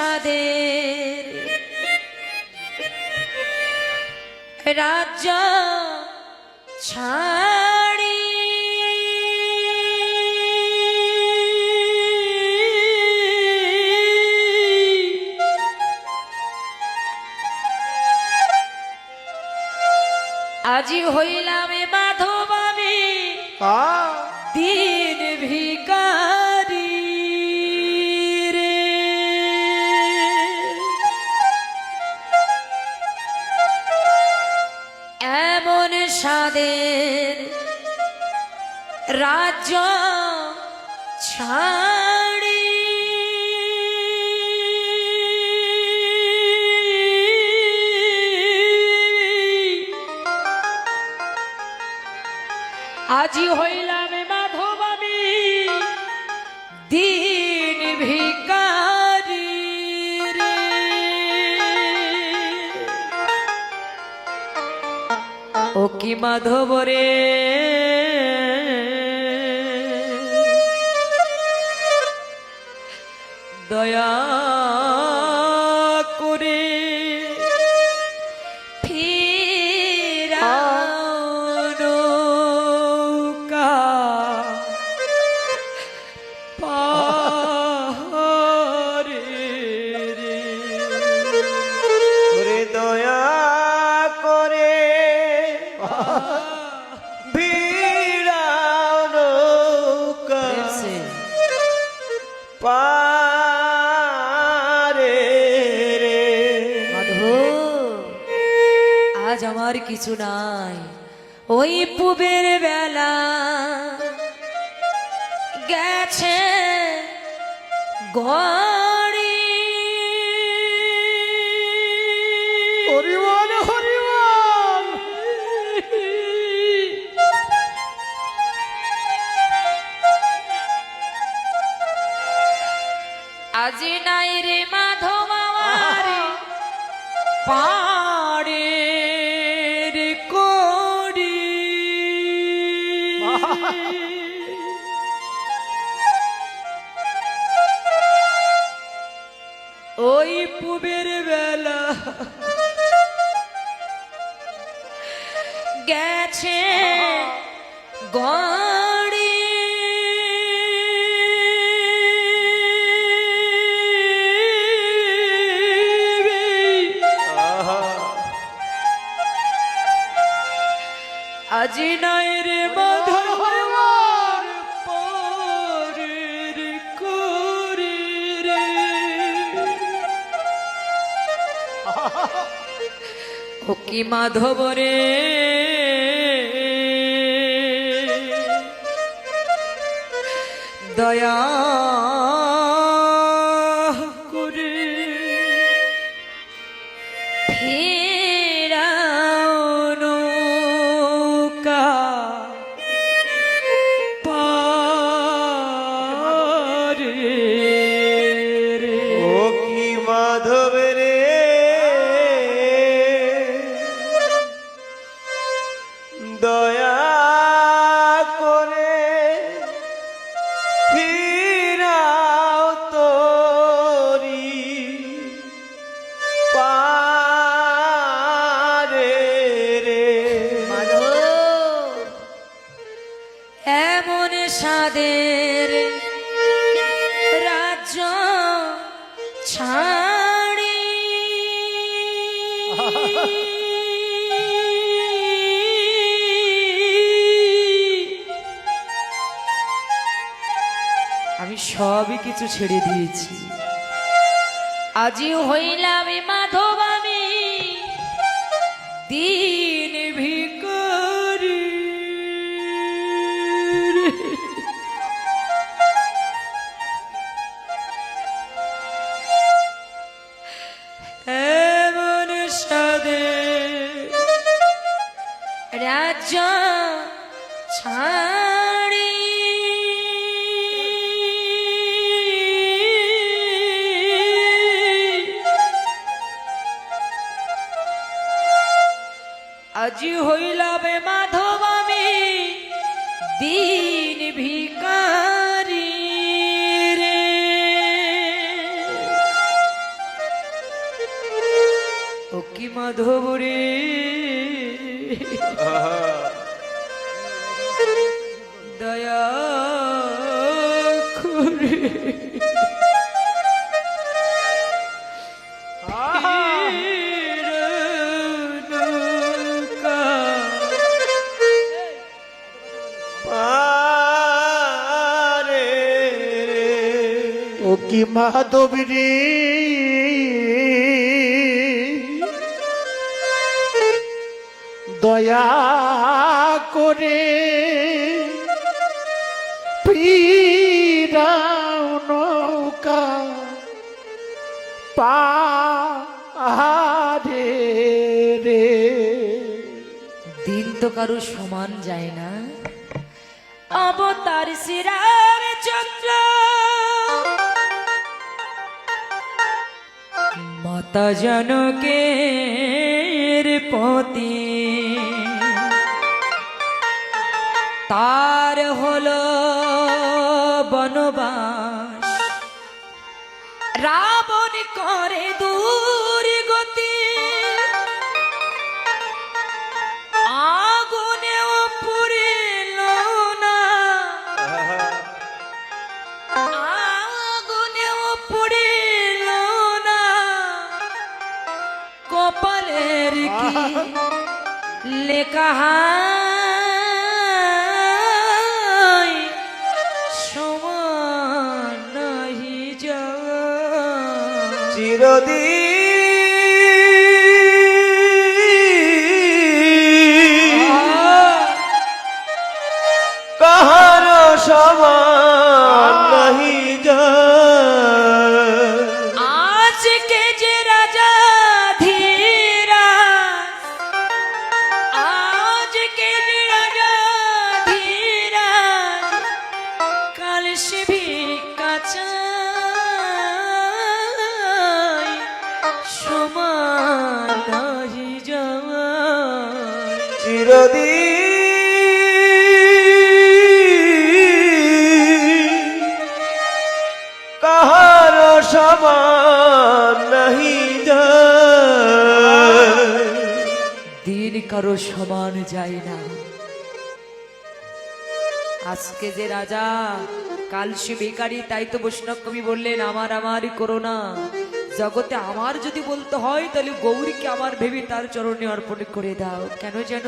সাদের রাজ্য ছাড়ি। আজি হইলাম সাদের রাজ্য ছাড়ি। কি মাধব রে। দয়া আমার কিছু নাই। ওই পুবের বেলা গেছে গড়ি। হরিবল হরিবল আজি নাই রে মাধব আমার। ওই পুবের বেলা। গেছে আহা আজি নাই কি মাধব রে দয়া সবই কিছু ছেড়ে দিয়েছি আজি হইলাম মাধব আমি দিন ভিকারি। এমন রাজ্য ছাড়ি আজি হইলাবে মাধব আমি দিন ভিকারি রে। ও কি মাধব রে। দয়া খুরে আ মাধবী। দয়া করে ফিরাও নৌকা পাহাড়ে রে। দিন তো কারও সমান যায় না। অবতার শ্রীরাম মাতা জনকের পতি। তার হল বনবাস। রাবণ করে দূর কি লেখা চিরদিন কাহার সমান সমান নাহি যায় চিরদিন দিন কারও সমান যায় না আজকে যে রাজা কাল সে বেকারি তাই তো বৈষ্ণব কবি বললেন আমার আমারই করোনা জগতে আমার যদি বলতে হয়, তাহলে গৌরীকে আমার ভেবে তার চরণে অর্পণ করে দাও। কেন যেন